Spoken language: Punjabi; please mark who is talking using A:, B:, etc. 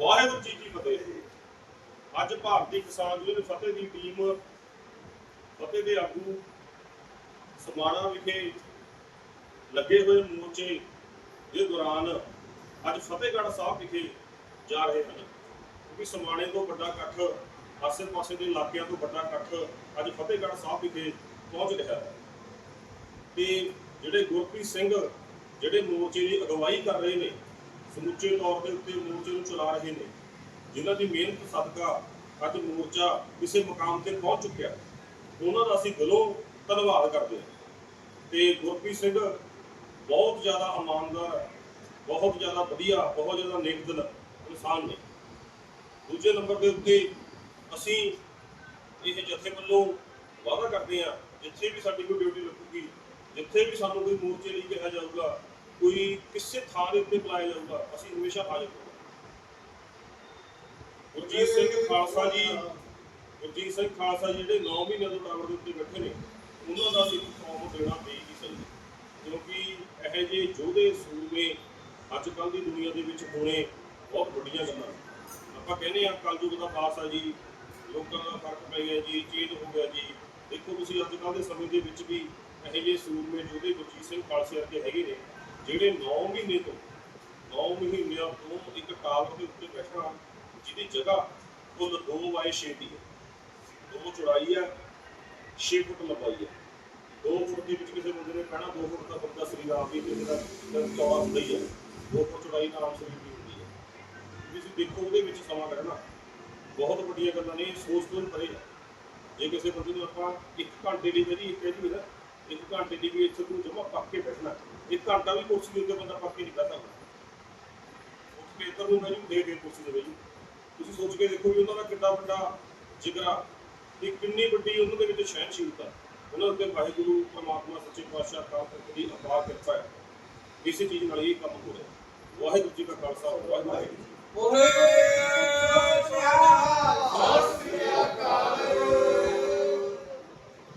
A: ਵਾਹਿਗੁਰੂ ਜੀ ਕੀ ਫਤਿਹ। ਅੱਜ ਭਾਰਤੀ ਕਿਸਾਨ ਯੂਨੀਅਨ ਫਤਿਹ ਦੀ ਟੀਮ ਫਤਿਹ ਦੇ ਆਗੂ ਸਮਾਣਾ ਵਿਖੇ ਲੱਗੇ ਹੋਏ ਮੋਰਚੇ ਦੇ ਦੌਰਾਨ ਅੱਜ ਫਤਿਹਗੜ੍ਹ ਸਾਹਿਬ ਵਿਖੇ ਜਾ ਰਹੇ ਹਨ। ਕਿਉਂਕਿ ਸਮਾਣੇ ਤੋਂ ਵੱਡਾ ਇਕੱਠ, ਆਸੇ-ਪਾਸੇ ਦੇ ਇਲਾਕਿਆਂ ਤੋਂ ਵੱਡਾ ਇਕੱਠ ਅੱਜ ਫਤਿਹਗੜ੍ਹ ਸਾਹਿਬ ਵਿਖੇ ਪਹੁੰਚ ਰਿਹਾ ਹੈ। ਤੇ ਜਿਹੜੇ ਗੁਰਪ੍ਰੀਤ ਸਿੰਘ, ਜਿਹੜੇ ਮੋਰਚੇ ਦੀ ਅਗਵਾਈ ਕਰ ਰਹੇ ਨੇ ਸਮੁੱਚੇ ਤੌਰ ਦੇ ਉੱਤੇ ਮੋਰਚੇ ਨੂੰ ਚਲਾ ਰਹੇ ਨੇ, ਜਿਨ੍ਹਾਂ ਦੀ ਮਿਹਨਤ, ਸਦਕਾ ਅੱਜ ਮੋਰਚਾ ਕਿਸੇ ਮੁਕਾਮ ਤੇ ਪਹੁੰਚ ਚੁੱਕਿਆ ਉਹਨਾਂ ਦਾ ਅਸੀਂ ਦਿਲੋਂ ਧੰਨਵਾਦ ਕਰਦੇ ਹਾਂ ਤੇ ਗੁਰਪ੍ਰੀਤ ਸਿੰਘ ਬਹੁਤ ਜ਼ਿਆਦਾ ਇਮਾਨਦਾਰ, ਬਹੁਤ ਜ਼ਿਆਦਾ ਵਧੀਆ, ਬਹੁਤ ਜ਼ਿਆਦਾ ਨੇਕਦਿਲ ਇਨਸਾਨ ਨੇ। ਦੂਜੇ ਨੰਬਰ ਦੇ ਉੱਤੇ ਅਸੀਂ ਇਹ ਜਥੇ ਵੱਲੋਂ ਵਾਅਦਾ ਕਰਦੇ ਹਾਂ, ਜਿੱਥੇ ਵੀ ਸਾਡੀ ਕੋਈ ਡਿਊਟੀ ਲੱਗੂਗੀ, ਜਿੱਥੇ ਵੀ ਸਾਨੂੰ ਕੋਈ ਮੋਰਚੇ ਲਈ ਕਿਹਾ ਜਾਊਗਾ ਕੋਈ ਕਿਸੇ ਥਾਂ ਦੇ ਉੱਤੇ ਬੁਲਾਇਆ ਜਾਊਗਾ ਅਸੀਂ ਹਮੇਸ਼ਾ ਹਾਜ਼ਰ ਹੋਵਾਂਗੇ ਗੁਰਜੀਤ ਸਿੰਘ ਖਾਲਸਾ ਜੀ ਗੁਰਜੀਤ ਸਿੰਘ ਖਾਲਸਾ ਜੀ ਜਿਹੜੇ 9 ਮਹੀਨੇ ਤੋਂ ਟਾਵਰ ਦੇ ਉੱਤੇ ਬੈਠੇ ਨੇ ਉਹਨਾਂ ਦਾ ਅਸੀਂ ਫਾਰਮ ਦੇਣਾ ਦੇ ਹੀ ਸਕਦੇ ਕਿਉਂਕਿ ਇਹ ਜਿਹੇ ਯੋਧੇ ਸੂਰਮੇ ਅੱਜ ਕੱਲ੍ਹ ਦੀ ਦੁਨੀਆ ਦੇ ਵਿੱਚ ਹੋਣੇ ਬਹੁਤ ਵੱਡੀਆਂ ਗੱਲਾਂ ਨੇ। ਆਪਾਂ ਕਹਿੰਦੇ ਆ ਕਲਯੁਗ ਦਾ ਆ ਜੀ ਲੋਕਾਂ ਦਾ ਫ਼ਰਕ ਪੈ ਗਿਆ ਜੀ ਚੇਂਜ ਹੋ ਗਿਆ ਜੀ। ਦੇਖੋ ਤੁਸੀਂ ਅੱਜ ਕੱਲ੍ਹ ਦੇ ਸਮੇਂ ਦੇ ਵਿੱਚ ਵੀ ਇਹ ਜਿਹੇ ਸੂਰਮੇ ਯੋਧੇ ਗੁਰਜੀਤ ਸਿੰਘ ਖਾਲਸੇ ਵਰਗੇ ਹੈਗੇ ਨੇ। ਜਿਹੜੇ 9 ਮਹੀਨੇ ਤੋਂ 9 ਮਹੀਨਿਆਂ ਤੋਂ ਇੱਕ ਟਾਵਰ ਦੇ ਉੱਤੇ ਬੈਠਣਾ ਜਿਹਦੀ ਜਗ੍ਹਾ ਕੁੱਲ 2 ਬਾਏ 6 ਦੀ ਹੈ। ਦੋ ਚੌੜਾਈ ਹੈ 6 ਫੁੱਟ ਲੰਬਾਈ ਹੈ। 2 ਫੁੱਟ ਦੇ ਵਿੱਚ ਕਿਸੇ ਬੰਦੇ ਨੇ ਕਹਿਣਾ 2 ਫੁੱਟ ਦਾ ਬੰਦਾ ਸਰੀਰ ਆਪ ਹੀ ਕਿਸੇ ਦਾ ਚੌੜਾ ਹੁੰਦਾ ਹੀ ਹੈ। 2 ਫੁੱਟ ਚੌੜਾਈ ਨਾਲ ਸਰੀਰ ਦੀ ਹੁੰਦੀ ਹੈ। ਤੁਸੀਂ ਦੇਖੋ ਉਹਦੇ ਵਿੱਚ ਸਮਾਂ ਕੱਢਣਾ, ਬਹੁਤ ਵੱਡੀਆਂ ਗੱਲਾਂ ਨੇ ਸੋਚ ਤੋਂ ਪਰੇ ਹੈ। ਜੇ ਕਿਸੇ ਬੰਦੇ ਨੂੰ ਆਪਾਂ 1 ਘੰਟੇ ਲਈ ਜਿਹੜੀ ਕਹਿ ਦਈਏ ਨਾ 1 ਘੰਟੇ ਦੀ ਵੀ ਇੱਥੇ ਤੂੰ ਜਮਾ ਪੱਕ ਕੇ ਬੈਠਣਾ ਇੱਕ ਘੰਟਾ ਵੀ ਕੁਰਸੀ ਦੇ ਉੱਤੇ ਬੰਦਾ ਪੱਕ ਕੇ ਨਹੀਂ ਬੈਠ ਸਕਦਾ। ਉੱਠ ਨੂੰ ਮੈਨੂੰ ਦੇ ਦੇ ਕੁਰਸੀ ਦੇ ਵਿੱਚ। ਤੁਸੀਂ ਸੋਚ ਕੇ ਦੇਖੋ ਵੀ ਉਹਨਾਂ ਦਾ ਕਿੰਨਾ ਵੱਡਾ ਜਿਗਰਾ ਤੇ ਕਿੰਨੀ ਵੱਡੀ ਉਹਨਾਂ ਦੇ ਵਿੱਚ ਸਹਿਨਸ਼ੀਲਤਾ ਉਹਨਾਂ ਉੱਤੇ ਵਾਹਿਗੁਰੂ, ਪ੍ਰਮਾਤਮਾ, ਸੱਚੇ ਪਾਤਸ਼ਾਹ ਕਾਲ ਤੱਕ ਦੀ ਅਪਾਰ ਕਿਰਪਾ ਹੈ। ਇਸੇ ਚੀਜ਼ ਨਾਲ ਇਹ ਕੰਮ ਹੋ ਰਿਹਾ ਵਾਹਿਗੁਰੂ ਜੀ ਕਾ ਖਾਲਸਾ ਵਾਹਿਗੁਰੂ ਜੀ ਕੀ ਫਤਿਹ।